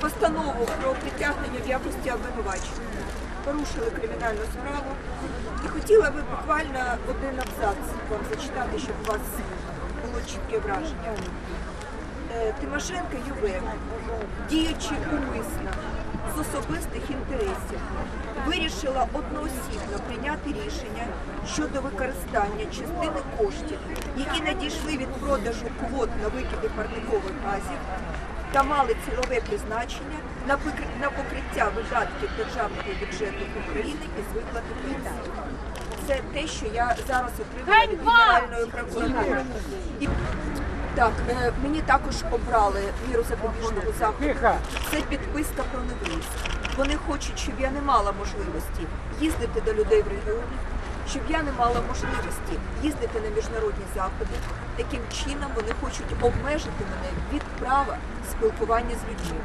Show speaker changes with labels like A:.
A: постанову про притягнення в якості обвинувачення. Порушили кримінальну справу. І хотіла би буквально один абзац вам зачитати, щоб у вас було чітке враження. Е, Тимошенко ЮВ, діючи умисно з особистих інтересів, вирішила одноосібно прийняти рішення щодо використання частини коштів, які надійшли від продажу квот на викиди парникових газів та мали цільове призначення на на покриття видатків державного бюджету України із виплати пенсій. Це те, що я зараз отримала від Генеральної прокуратури. Так, е, мені також обрали міру запобіжного заходу. Це підписка про невиїзд. Вони хочуть, щоб я не мала можливості їздити до людей в регіоні, щоб я не мала можливості їздити на міжнародні заходи. Таким чином вони хочуть обмежити мене від права спілкування з людьми.